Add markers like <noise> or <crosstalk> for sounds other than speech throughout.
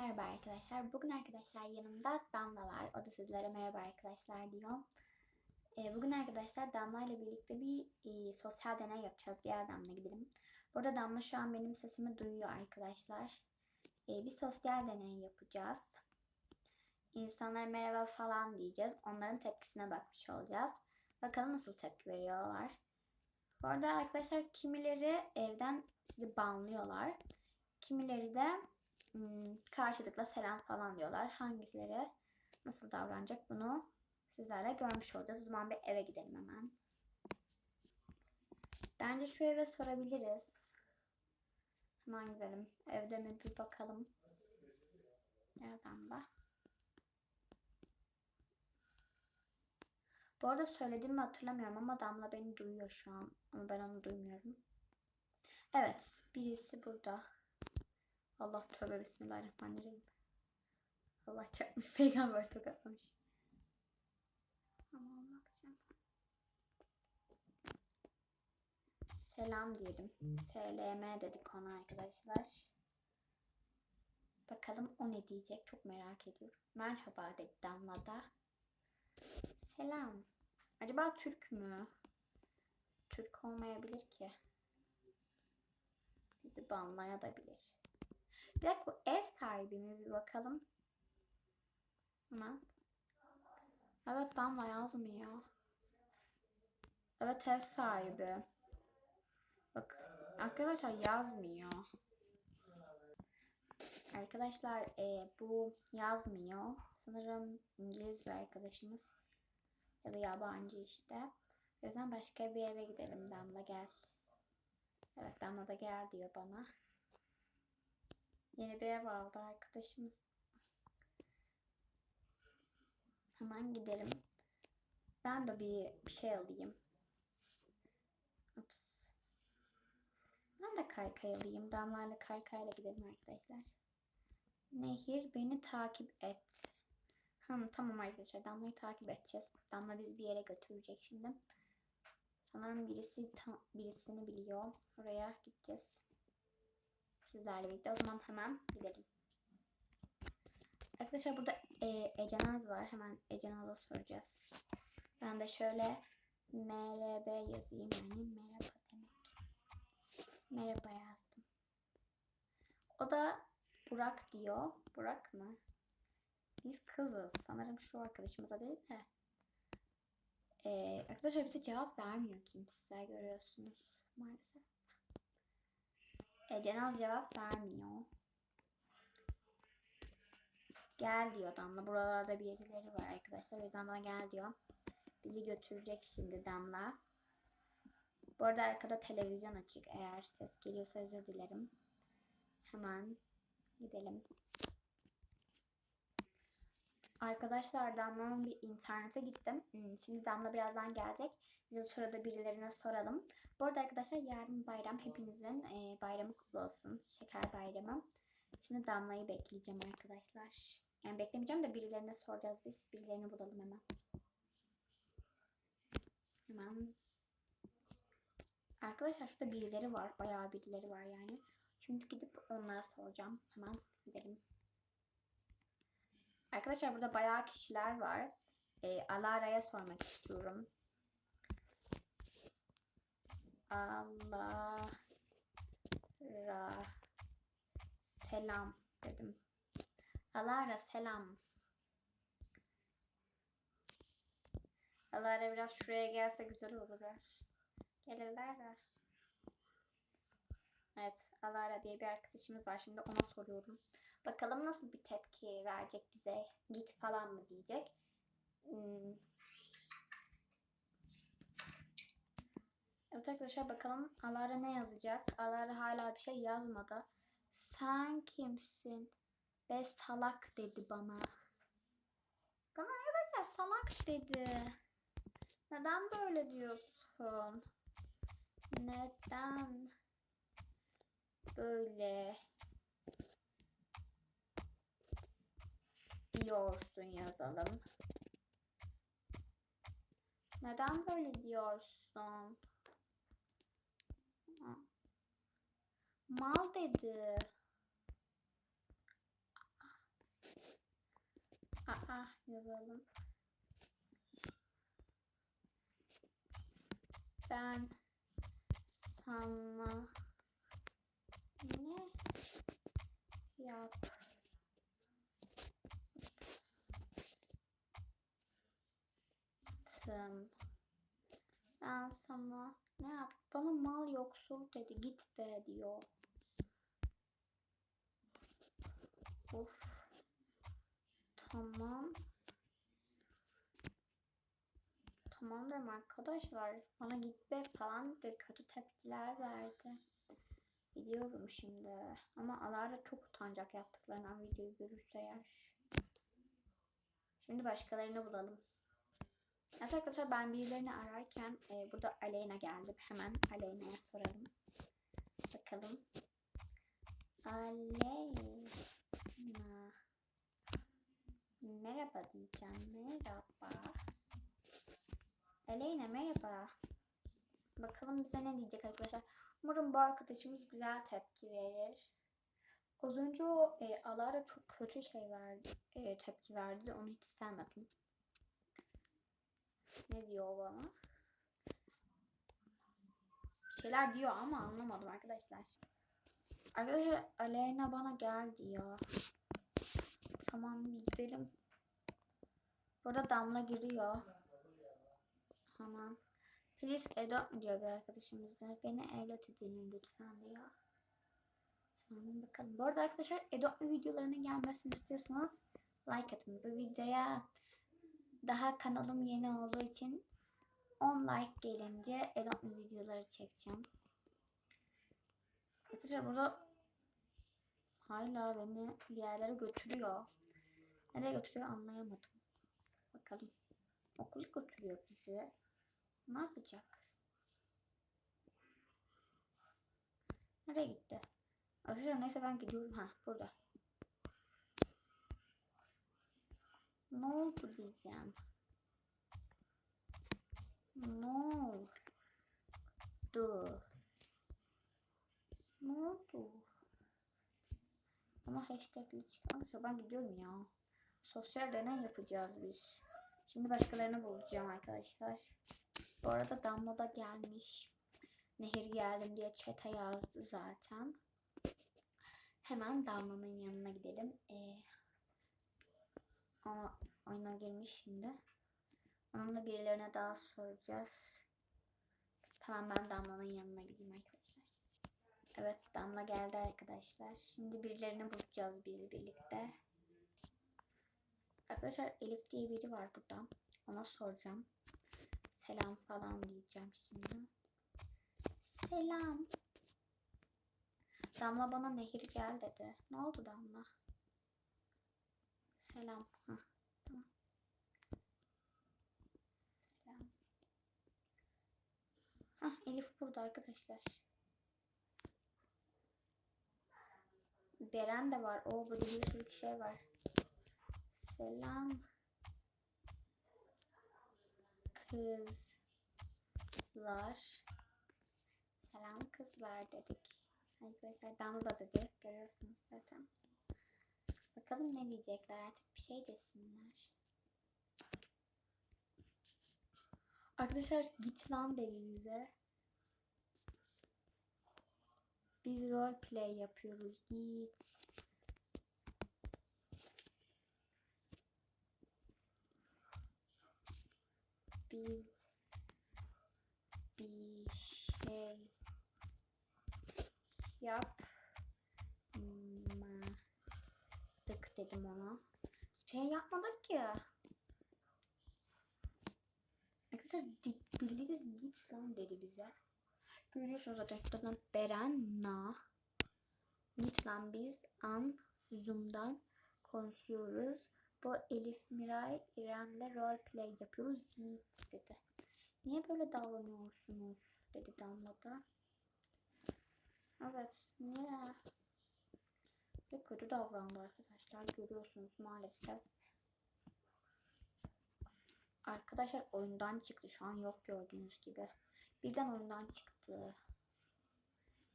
Merhaba arkadaşlar. Bugün arkadaşlar yanımda Damla var. O da sizlere merhaba arkadaşlar diyor. Ee, bugün arkadaşlar Damla ile birlikte bir e, sosyal deney yapacağız. Gel Damla gidelim. Burada Damla şu an benim sesimi duyuyor arkadaşlar. Ee, bir sosyal deney yapacağız. İnsanlara merhaba falan diyeceğiz. Onların tepkisine bakmış olacağız. Bakalım nasıl tepki veriyorlar. Bu arada arkadaşlar kimileri evden sizi banlıyorlar. Kimileri de karşılıklı selam falan diyorlar. Hangileri nasıl davranacak bunu sizlerle görmüş olacağız. O zaman bir eve gidelim hemen. Bence şu eve sorabiliriz. Hemen gidelim. Evde mi bir bakalım. Nereden bak? Bu arada söylediğimi hatırlamıyorum ama Damla beni duyuyor şu an. Ama ben onu duymuyorum. Evet. Birisi burada. Allah tövbe bismillahirrahmanirrahim. Allah çarpmış <laughs> peygamber tokatlamış. Ama bakacağım. Selam diyelim. SLM dedik ona arkadaşlar. Bakalım o ne diyecek çok merak ediyorum. Merhaba dedi Damla da. Selam. Acaba Türk mü? Türk olmayabilir ki. Bizi banlayabilir. Bir dakika bu ev sahibi mi? Bir bakalım. Hemen. Evet Damla yazmıyor. Evet ev sahibi. Bak arkadaşlar yazmıyor. Arkadaşlar e, bu yazmıyor. Sanırım İngiliz bir arkadaşımız. Ya da yabancı işte. O yüzden başka bir eve gidelim Damla gel. Evet Damla da gel diyor bana. Yeni bir ev aldı arkadaşımız. Hemen gidelim. Ben de bir, bir şey alayım. Ups. Ben de kaykay alayım. Damlarla kaykayla gidelim arkadaşlar. Nehir beni takip et. Hı, tamam arkadaşlar Damla'yı takip edeceğiz. Damla bizi bir yere götürecek şimdi. Sanırım birisi ta- birisini biliyor. Oraya gideceğiz. Sizlerle birlikte. O zaman hemen gidelim. Arkadaşlar burada e, Ecenaz var. Hemen Ecenaz'a soracağız. Ben de şöyle MRB yazayım yani merhaba demek. Merhaba yazdım. O da Burak diyor. Burak mı? Biz kızız. Sanırım şu arkadaşımıza değil de. Ee, arkadaşlar bize cevap vermiyor kimse. Görüyorsunuz maalesef. E, cevap vermiyor. Gel diyor Damla. Buralarda birileri var arkadaşlar. O yüzden bana gel diyor. Bizi götürecek şimdi Damla. Bu arada arkada televizyon açık. Eğer ses geliyorsa özür dilerim. Hemen gidelim. Arkadaşlar Damla'nın bir internete gittim. Hmm, Şimdi Damla birazdan gelecek. Biz de sırada birilerine soralım. Bu arada arkadaşlar yarın bayram. Hepinizin e, bayramı kutlu olsun. Şeker bayramı. Şimdi Damla'yı bekleyeceğim arkadaşlar. Yani beklemeyeceğim de birilerine soracağız biz. Birilerini bulalım hemen. Hemen. Arkadaşlar şurada birileri var. Bayağı birileri var yani. Şimdi gidip onlara soracağım. Hemen gidelim. Arkadaşlar burada bayağı kişiler var. Ee, Alara'ya sormak istiyorum. Alara selam dedim. Alara selam. Alara biraz şuraya gelse güzel olurlar. Gelirler. Evet, Alara diye bir arkadaşımız var. Şimdi ona soruyorum. Bakalım nasıl bir tepki verecek bize. Git falan mı diyecek. Hmm. Evet arkadaşlar bakalım Alara ne yazacak? Alara hala bir şey yazmadı. Sen kimsin? Be salak dedi bana. Bana arkadaşlar salak dedi. Neden böyle diyorsun? Neden böyle diyorsun yazalım. Neden böyle diyorsun? Mal dedi. Damla yazalım. Ben sana ne yaptım? Ben sana ne yap? Bana mal yoksul dedi. Git be diyor. Of. Tamam. Tamam dedim arkadaşlar. Bana git be falan de kötü tepkiler verdi. Biliyorum şimdi. Ama Alara çok utanacak yaptıklarından videoyu görürse eğer. Şimdi başkalarını bulalım. Evet arkadaşlar ben birilerini ararken e, burada Aleyna geldi. Hemen Aleyna'ya soralım. Bakalım. Aleyna. Merhaba diyeceğim. Merhaba. Aleyna merhaba. Bakalım bize ne diyecek arkadaşlar. Umarım bu arkadaşımız güzel tepki verir. Az önce o e, Alara çok kötü şey verdi, e, tepki verdi. Onu hiç sevmedim. Ne diyor bana? Bir şeyler diyor ama anlamadım arkadaşlar. Arkadaşlar Aleyna bana gel diyor. Tamam bir gidelim. Burada Damla giriyor. Tamam. Please adopt mu diyor bir arkadaşımız da. Beni evlat edinin lütfen diyor. Hemen bakalım. Bu arada arkadaşlar adopt videolarının gelmesini istiyorsanız like atın. Bu videoya daha kanalım yeni olduğu için 10 like gelince adopt videoları çekeceğim. Arkadaşlar burada hala beni bir yerlere götürüyor. Nereye götürüyor anlayamadım. Bakalım. Okula götürüyor bizi. Ne yapacak? Nereye gitti? Arkadaşlar neyse ben gidiyorum. Ha burada. Ne oldu diyeceğim. Ne oldu? Ne oldu? Ama hashtagli çıkarmışsa ben gidiyorum ya. Sosyal deney yapacağız biz. Şimdi başkalarını bulacağım arkadaşlar. Bu arada Damla da gelmiş. Nehir geldim diye çete yazdı zaten. Hemen Damla'nın yanına gidelim. Ee, o oyuna girmiş şimdi. Onunla birilerine daha soracağız. Hemen ben Damla'nın yanına gideyim arkadaşlar. Evet Damla geldi arkadaşlar. Şimdi birilerini bulacağız biz birlikte. Arkadaşlar Elif diye biri var burada. Ona soracağım. Selam falan diyeceğim şimdi. Selam. Damla bana nehir gel dedi. Ne oldu Damla? Selam. Hah, tamam. Elif burada arkadaşlar. Beren de var. O burada bir sürü şey var. Selam. Kızlar. Selam kızlar dedik. Arkadaşlar Damla da dedi. Görüyorsunuz zaten. Bakalım ne diyecekler artık bir şey desinler. Arkadaşlar git lan dedi bize. Biz role play yapıyoruz. Git. Biz bir dedim ona. Şey yapmadık ki. Arkadaşlar bildiğiniz git lan dedi bize. Görüyorsunuz zaten şuradan Beren Na. Git lan biz an Zoom'dan konuşuyoruz. Bu Elif Miray İrem'le roleplay yapıyoruz Yiğit dedi. Niye böyle davranıyorsunuz dedi Damla da. Evet niye? ve kötü davrandı arkadaşlar. Görüyorsunuz maalesef. Arkadaşlar oyundan çıktı. Şu an yok gördüğünüz gibi. Birden oyundan çıktı.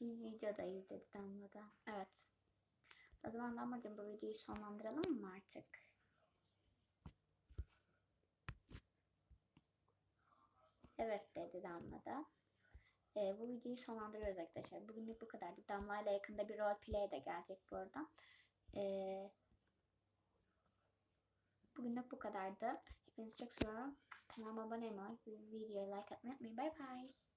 Biz videodayız dedi Damla da. Evet. O zaman Damla'cığım bu videoyu sonlandıralım mı artık? Evet dedi Damla. Ee, bu videoyu sonlandırıyoruz arkadaşlar. Bugünlük bu kadardı. Damla ile yakında bir role play de gelecek bu arada. Ee, bugünlük bu kadardı. Hepinizi çok seviyorum. Kanalıma abone olmayı, videoya like atmayı unutmayın. Bye bye.